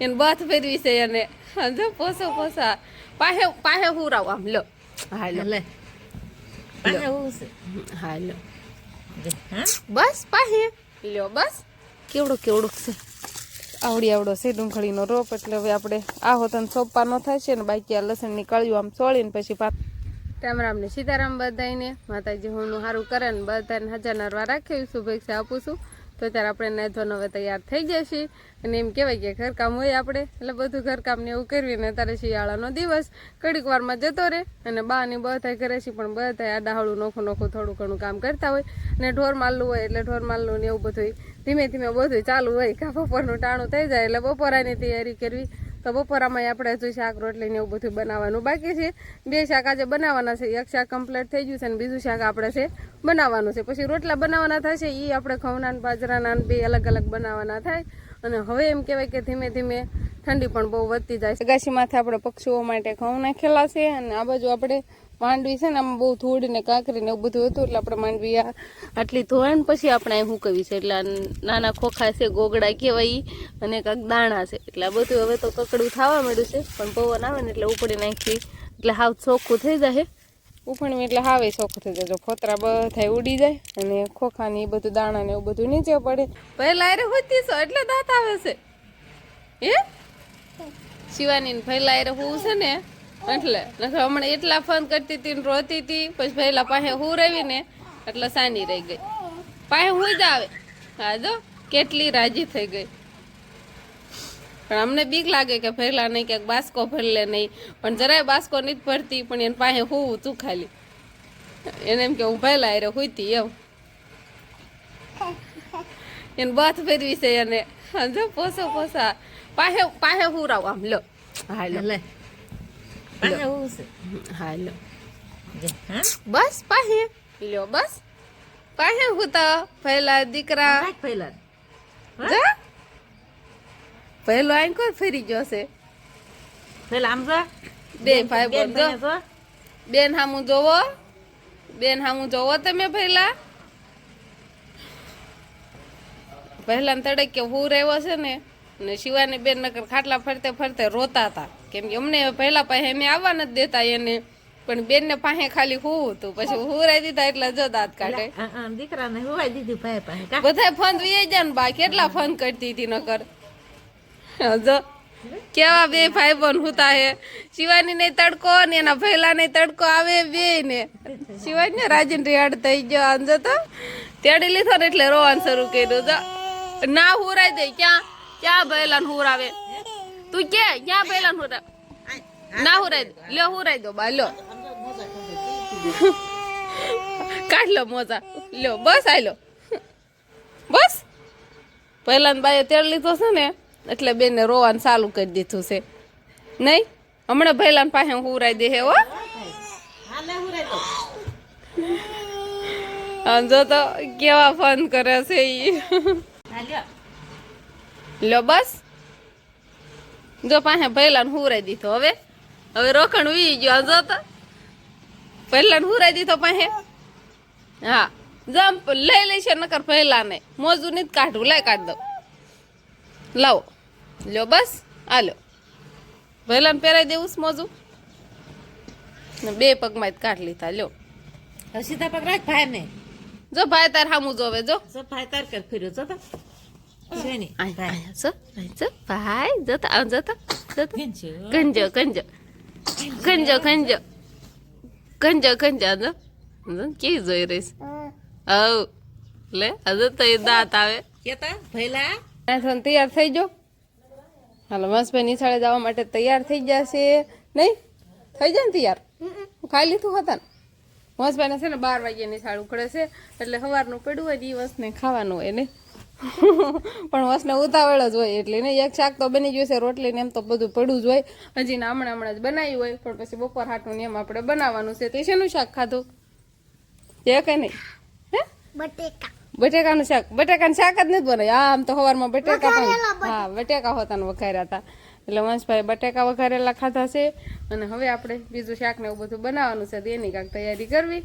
એને બથ ફેરવી છે એને. જો પોસો પોસા. પાસે પાસે હુરાવ આમ લો. હા લો. પાસે હું છે? હા લો. બસ પાસે લ્યો બસ. કેવડો કેવડો છે? આવડી આવડો છે ડુંગળીનો રોપ. એટલે હવે આપણે આ હોતન ન થાય છે ને બાકી આ લસણ નીકળ્યું આમ સોળીને પછી પાક રામ રામ ને સીતારામ બધાને માતાજી હું સારું કરે ને બધાને હજાર નરવા રાખ્યું શુભેચ્છા આપું છું. તો ત્યારે આપણે નાહવાનો હવે તૈયાર થઈ જશે અને એમ કહેવાય કે ઘરકામ હોય આપણે. એટલે બધું ઘરકામ ને એવું કરવીને અત્યારે શિયાળાનો દિવસ ઘડીક વારમાં જતો રહે. અને બા ને બધા ઘરે છે, પણ બધા આડાહળું નોખું નોખું થોડું ઘણું કામ કરતા હોય. અને ઢોર માલનું હોય એટલે ઢોર માલનું ને એવું બધું ધીમે ધીમે બધું ચાલુ હોય કાં બપોરનું ટાણું થઈ જાય એટલે બપોરાની તૈયારી કરવી. તો બપોરામાં આપણે હજુ શાક, રોટલી ને એવું બધું બનાવવાનું બાકી છે. બે શાક આજે બનાવવાના છે. એક શાક કમ્પ્લીટ થઈ ગયું છે અને બીજું શાક આપણે છે બનાવવાનું છે. પછી રોટલા બનાવવાના થશે એ આપણે ખવના બાજરાના બે અલગ અલગ બનાવવાના થાય. અને હવે એમ કહેવાય કે ધીમે ધીમે ઠંડી પણ બહુ વધતી જાય છે. અગાશીમાંથી આપણે પક્ષીઓ માટે ઘઉં નાખેલા છે અને આ બાજુ આપણે માંડવી છે ને આમ બહુ ધૂળ ને કાંકરી ને એવું બધું હતું એટલે આપણે માંડવી આટલી ધોવાય ને પછી આપણે અહીં હુકવી છે? એટલે નાના ખોખા છે ગોગડા કહેવાય અને કાંક દાણા છે. એટલે આ બધું હવે તો કકડું થવા માંડ્યું છે પણ પવન આવે ને એટલે ઉપડી નાખી. એટલે હાવ ચોખ્ખું થઈ જાય. ઉફણવી એટલે હાવે ચોખ્ખું થઈ જાય. ફોતરા બધા ઉડી જાય અને ખોખા ને એ બધું દાણા ને એવું બધું નીચે પડે. પહેલા અરે હોતી છો એટલે દાંત આવે છે. હે? શિવાની ને પહેલા અરે હું છે ને. એટલે નથી હમણાં એટલા ફોન કરતી હતી ને રોતી હતી પછી પહેલા પાસે હું રહી ને એટલે સાની રહી ગઈ. પાસે હું જ આવે. હા જો કેટલી રાજી થઈ ગઈ. પણ અમને બીક લાગે કે ભરેલા નહીં કે બાસ્કો ભરલે નહીં. પણ જરાય બાસ્કો નથી ભરતી પણ એને પાસે હું તું ખાલી. એને એમ કે હું ભરેલા અરે હુઈતી એમ. એને બાથ ફેરવી છે એને. હા, જો પોસો પોસા. પાસે પાસે હુરાવ આમ લો. હા લો. લે પાસે હું છે હા લો લે, હા બસ પાસે લ્યો બસ પાસે હુતા પહેલા દીકરા પહેલા પહેલો આઈ કોઈ ફરી ગયો છે પહેલા આમ જો બે ભાઈ બેન બોલ જો બને જો બેન હામું જોવો બેન હામું જોવો તમે પહેલા પહેલા તડકે હું રહેવો છે ને ને શિવાની બેન નકર ખાટલા ફરતે ફરતે રોતા હતા કેમ કે અમને પહેલા પાસે અમે આવવા નથી દેતા એને પણ બેન ને પાસે ખાલી હું હતું. પછી હુરાઈ દીધા એટલે જો દાંત કાઢે. દીકરાને હુવાઈ દીધી ભાઈ પાસે બધા ફોન વી જાય ને બા કેટલા ફોન કરતી હતી નકર? જો કેવા બે ભાઈ બોન હુતા હે? શિવાની ને તડકો ને એના પહેલા ને તડકો આવે બે ને. શિવાની ને રાજન રિયાડ થઈ ગયો આમ જો તો. તેડી લીધો ને એટલે રોવાનું શરૂ કર્યું જો. ના હુરાઈ દે ક્યાં? ક્યાં ભયલા ને હુરાવે? તું કે ક્યાં ભયલા હું ના હુરાઈ દો લ્યો હુરાઈ દો બા લ્યો. કાઢ લો મોજા. લ્યો બસ આયલો. બસ. પહેલા બાએ તેડ લીધો છે ને એટલે બેને રોવાનું ચાલુ કરી દીધું છે. નહીં? હમણાં પહેલા પાસે હુરાઈ દે હે હો. દો આમ જો તો કેવા ફોન કરે છે ઈ. લો લ્યો બસ. જો પાસે પહેલા હુરાઈ દીધો. હવે? હવે રોકણ વી ગયો જો તો. પહેલા હુરાઈ દીધો પાસે હા. જમ લઈ લઈ છે નકર પહેલા ને મોજું નહીં કાઢવું લઈ કાઢ દો લાવો. લ્યો બસ આલો પહેલા પહેરાઈ દેવું છે મોજું? બે પગમાં જ કાઢ લીધા લ્યો. સીધા પગ રાખ ભાઈ ને જો ભાઈ તાર હામું જોવે જો. ભાઈ તાર કર ફર્યો જો ને ગંજો ગંજો જો જો કેવી જોઈ રહીશ આવ લે હજુ તો એ દાંત આવે. કેતા? પહેલા નાથન તૈયાર થઈ જો હાલો મસ્તભાઈ નિશાળે જવા માટે તૈયાર થઈ જશે નહીં? થઈ જાય ને તૈયાર? ખાઈ લીધું હતા ને મસ્તભાઈને છે ને બાર વાગ્યા નિશાળ ઉકળે છે. એટલે સવારનું પડ્યું હોય દિવસને ખાવાનું હોય ને પણ વસને ઉતાવળ જ હોય એટલે ને એક શાક તો બની ગયું છે રોટલી ને એમ તો બધું પડ્યું જ હોય. હજી ને હમણાં હમણાં જ બનાવ્યું હોય પણ પછી બપોર હાટું ને એમ આપણે બનાવવાનું છે. તો શેનું શાક ખાધું? એ કે નહીં? હે? બટેકાનું શાક. બટેકાનું શાક જ નથી બનાવ્યું. આમ તો સવારમાં બટેકા પણ હા બટેકા હોતા ને વઘાર્યા હતા એટલે વંશભાઈ બટેકા વઘારેલા ખાધા છે. અને હવે આપણે બીજું શાક ને એવું બધું બનાવવાનું છે. તો એની કાંઈક તૈયારી કરવી.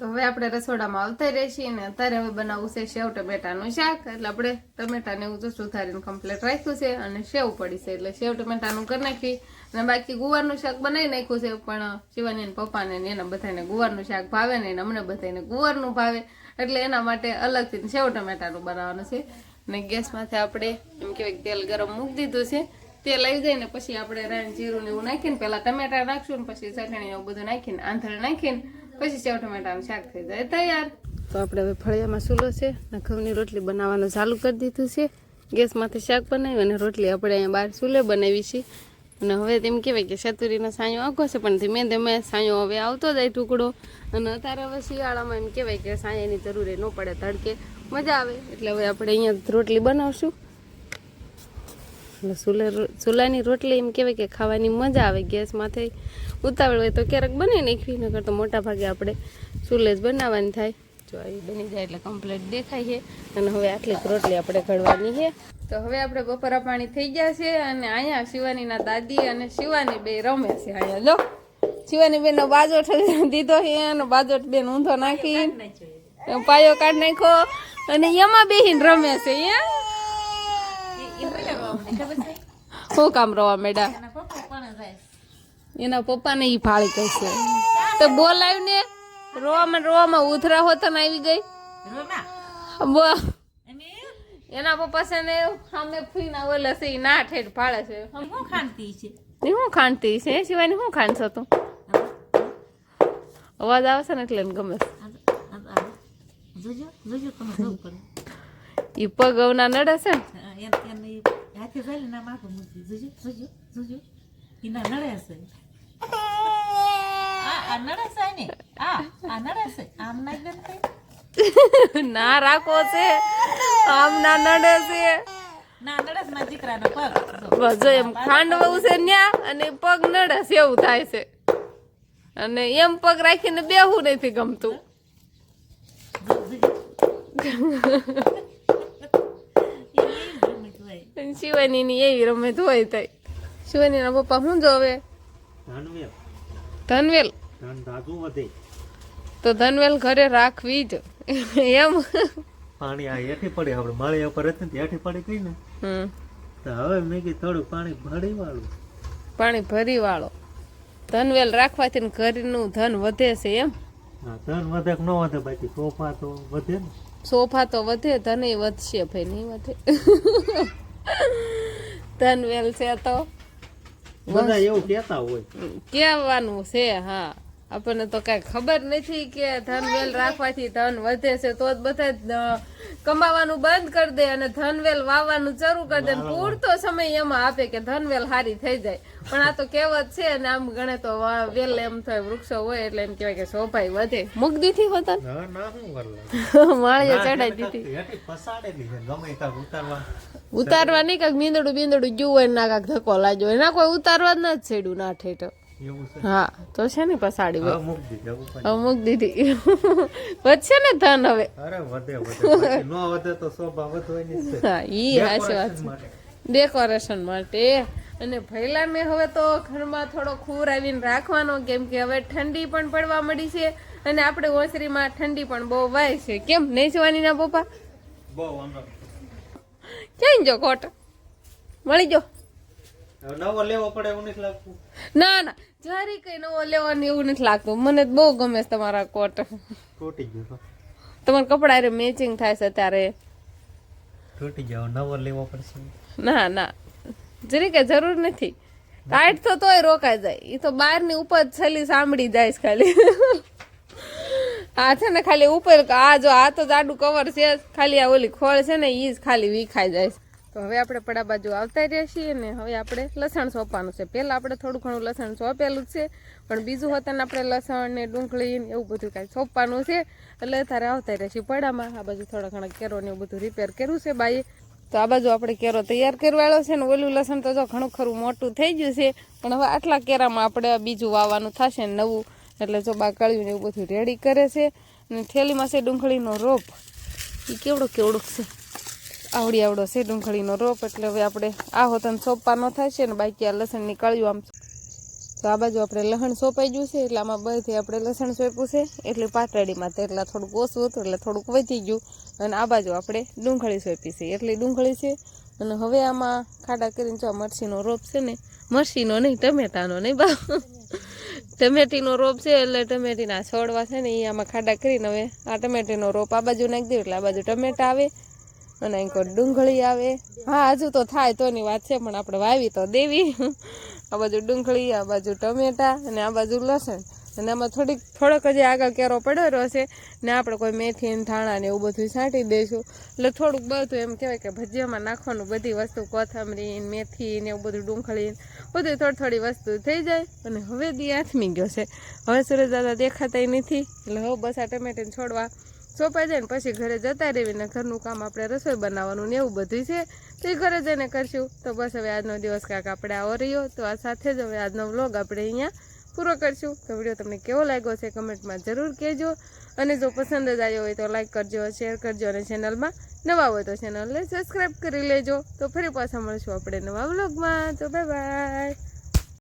તો હવે આપણે રસોડામાં આવતા રહીએ અને અત્યારે હવે બનાવવું છે સેવ ટમેટાનું શાક. એટલે આપણે ટમેટાને એવું તો સુધારીને કમ્પ્લીટ રાખ્યું છે અને સેવ પડી છે. એટલે સેવ ટમેટાનું કરી નાખી અને બાકી ગુવારનું શાક બનાવી નાખ્યું છે. પણ શિવાની પપ્પાને એના બધાને ગુવારનું શાક ભાવે ને અમને બધાને ગુવારનું ભાવે. એટલે એના માટે અલગથી સેવ ટમેટાનું બનાવવાનું છે. અને ગેસમાંથી આપણે એમ કહેવાય તેલ ગરમ મૂકી દીધું છે. તેલ આવી જાય ને પછી આપણે રાણ જીરું ને એવું નાખીને પહેલાં ટમેટા નાખશું ને પછી ચટણી એવું બધું નાખીને આંધળ નાખીને પછી સેવ ટમેટાનું શાક થઈ જાય. તૈયાર. તો આપણે હવે ફળિયામાં સુલો છે ને ઘઉંની રોટલી બનાવવાનું ચાલુ કરી દીધું છે. ગેસમાંથી શાક બનાવ્યું અને રોટલી આપણે અહીંયા બહાર સુલે બનાવી છે. અને હવે તેમ કહેવાય કે શતુરીનો સાંયો આખો છે, પણ ધીમે ધીમે સાંયો હવે આવતો જાય ટુકડો. અને અત્યારે હવે શિયાળામાં એમ કહેવાય કે સાંયાની જરૂર ન પડે, તડકે મજા આવે. એટલે હવે આપણે અહીંયા રોટલી બનાવશું. એટલે ચૂલે ચૂલાની રોટલી એમ કહેવાય કે ખાવાની મજા આવે ગેસમાંથી. ઉતાવળ હોય તો ક્યારેક બની નાખવી નકર તો મોટા ભાગે આપણે ચૂલે જ બનાવવાની થાય. જો એ બની જાય એટલે કમ્પ્લીટ દેખાય છે. અને હવે આટલી રોટલી આપણે ઘડવાની છે. તો હવે આપણે બપોરા પાણી થઈ ગયા છે અને અહીંયા શિવાનીના દાદી અને શિવાની બે રમે છે અહીંયા. જો શિવાની બેનનો બાજોટ દીધો છે અને બાજોટ બેન ઊંધો નાખી. પાયો કાઢ નાખ્યો અને એમાં બેહીને રમે છે એ શું કામ રવા મેડા એના પપ્પા પણ જાય એના પપ્પાને ઈ ફાળી કહેશે તો બોલાવીને રોવામાં રોવામાં ઉથરા હોતા આવી ગઈ. રોમા? એના પપ્પા છે ને સામે ફીના ઓલે છે ના ઠેઠ ફાળે છે. એ શું ખાંડતી છે? એ શું ખાંડતી છે? એ સિવાયની શું ખાંડશો તું? અવાજ આવે છે ને એટલે ગમે છે. આ- આ- આ. જોજો જોજો તમે જવું પડે. ઈ પગ અવના નડે છે ને. હાથે જાય ના માથે મૂકી જોજો જોજો જોજો. એના નડે છે ને આ આમ રાખો છે આમ ના નડે છે ના નડે દીકરાનો પગ બસ જો એમ ખાંડવું છે ન્યા અને પગ નડે એવું થાય છે અને એમ પગ રાખીને બેહવું નથી ગમતું શિવાનીની એવી રમત હોય તઈ શિવાનીના પપ્પા શું જોવે ધનવેલ. ધનવેલ. ધન ધાતુ વધે. તો ધનવેલ ઘરે રાખવી જ. એમ. પાણી આ હેઠી પડે આપણે માળી ઉપર હતી ને હેઠી પડી ગઈ ને. હમ. તો હવે મેં કીધું થોડું પાણી ભરી વાળું. પાણી ભરી વાળો. ધનવેલ રાખવાથી ને ઘરનું ધન વધે છે એમ. હા ધન વધે કે ન વધે બાકી સોફા તો વધે ને. સોફા તો વધે ધન વધશે ભાઈ નહીં વધે. ધનવેલ છે તો. બધા એવું કહેતા હોય. કહેવાનું છે હા. આપણને તો કઈ ખબર નથી કે ધન વેલ રાખવાથી ધન વધે છે તો જ બધા કમાવાનું બંધ કરી દે અને ધનવેલ વાવવાનું શરૂ કરી દે. પૂરતો સમય એમાં આપે કે ધનવેલ હારી થઈ જાય. પણ આ તો કહેવત છે અને આમ ગણે તો વેલ એમ થાય વૃક્ષો હોય એટલે એમ કહેવાય કે શોભાઈ વધે. મુગદીથી હોતા ના ના માળીએ ચડાઈ દીધી. ઉતારવા. નહીં કાંક મીંદડું બીંદડું ગયું હોય ના કાંક ધક્કો લાગ્યો એના કોઈ ઉતારવા જ ના છેડ્યું ના ઠેઠ. હા તો છે ને પસાડી અમુક મૂક દીધા હવે મૂક દીધી. વધશે ને ધન હવે? અરે વધે વધે. બાકી ન વધે તો શોભા વધવાની જ છે. હા ઈ હાચી વાત છે. ડેકોરેશન માટે. અને ભૈલાને હવે તો ઘરમાં થોડો ખૂર આવીને રાખવાનો કેમ કે હવે ઠંડી પણ પડવા મળી છે. અને આપણે ઓસરીમાં ઠંડી પણ બહુ વાય છે. કેમ નહીં જવાની ના પપ્પા? ક્યાં જો કોટ મળી જો. નવો લેવો પડે એવું નથી લાગતું. ના ના. જરી કઈ નવો લેવાનું એવું નથી લાગતું. મને બહુ ગમે છે તમારા કોટ. તૂટી ગયો. તમારા કપડા મેચિંગ થાય છે ત્યારે. તૂટી ગયો નવો લેવો પડશે. ના ના. જરી કઈ જરૂર નથી. ટાઈટ તો તોય રોકાઈ જાય. એ તો બહારની ઉપર છેલ્લી સાંભળી જાય છે ખાલી. આ છે ને ખાલી ઉપર આ જો આ તો જાડું કવર છે ખાલી આ ઓલી ખોળ છે ને એ જ ખાલી વિખાઈ જાય છે. તો હવે આપણે પડા બાજુ આવતા રહ્યા છીએ ને હવે આપણે લસણ સોંપવાનું છે. પહેલાં આપણે થોડું ઘણું લસણ સોંપેલું છે, પણ બીજું હોતા ને આપણે લસણ ને ડુંગળી ને એવું બધું કાંઈ સોંપવાનું છે. એટલે તારે આવતા રહ્યા છીએ પડામાં. આ બાજુ થોડા ઘણા કેરો ને એવું બધું રિપેર કર્યું છે બાઈએ. તો આ બાજુ આપણે કેરો તૈયાર કરવાળો છે ને ઓલું લસણ તો જો ઘણું ખરું મોટું થઈ ગયું છે, પણ હવે આટલા કેરામાં આપણે બીજું વાવવાનું થશે નવું. એટલે જો બા કળ્યું ને એવું બધું રેડી કરે છે અને થેલીમાં છે ડુંગળીનો રોપ. એ કેવડો કેવડો છે? આવડી આવડો છે, ડુંગળીનો રોપ, એટલે હવે આપણે આ હોતન સોંપવાનો થાય છે ને બાકી આ લસણ નીકાળ્યું આમ. તો આ બાજુ આપણે લસણ સોંપાઈ ગયું છે, એટલે આમાં બધી આપણે લસણ સોંપ્યું છે. એટલે પાટડીમાં તેટલા થોડુંક ઓછું હતું, એટલે થોડુંક વધી ગયું. અને આ બાજુ આપણે ડુંગળી સોંપી છે, એટલી ડુંગળી છે. અને હવે આમાં ખાડા કરીને જો આ મરચીનો રોપ છે ને, મરસીનો નહીં, ટમેટાનો નહીં બા. ટમેટીનો રોપ છે, એટલે ટમેટીના છોડવા છે ને એ આમાં ખાડા કરીને હવે આ ટમેટીનો રોપ આ બાજુ નાખી દઉં, એટલે આ બાજુ ટમેટા આવે. અને અહીં ડુંગળી આવે. હા, હજુ તો થાય તોની વાત છે, પણ આપણે વાવી તો દેવી. આ બાજુ ડુંગળી, આ બાજુ ટમેટા અને આ બાજુ લસણ. અને આમાં થોડીક, થોડોક હજી આગળ કેરો પડ્યો છે ને આપણે કોઈ મેથી ને ધાણા ને એવું બધું છાંટી દઈશું. એટલે થોડુંક બધું એમ કહેવાય કે ભજીયામાં નાખવાનું બધી વસ્તુ, કોથમરી મેથી ને એવું બધું ડુંગળી બધું થોડી થોડી વસ્તુ થઈ જાય. અને હવે દી આથમી ગયો છે. હવે સુરજ દાદા દેખાતા નથી. એટલે હવે બસ આ ટમેટાને છોડવા સોંપાઈ જાય ને પછી ઘરે જતા રહીને ઘરનું કામ આપણે રસોઈ બનાવવાનું ને એવું બધું છે. તો એ ઘરે જઈને કરશું. તો બસ હવે આજનો દિવસ કાંક આપણે આવો રહ્યો. તો આ સાથે જ હવે આજનો વ્લોગ આપણે અહીંયા પૂરો કરશું. તો વીડિયો તમને કેવો લાગ્યો છે કમેન્ટમાં જરૂર કહેજો. અને જો પસંદ જ આવ્યો હોય તો લાઈક કરજો, શેર કરજો અને ચેનલમાં નવા હોય તો ચેનલને સબસ્ક્રાઈબ કરી લેજો. તો ફરી પાછા મળશું આપણે નવા વ્લોગમાં. તો બાય બાય.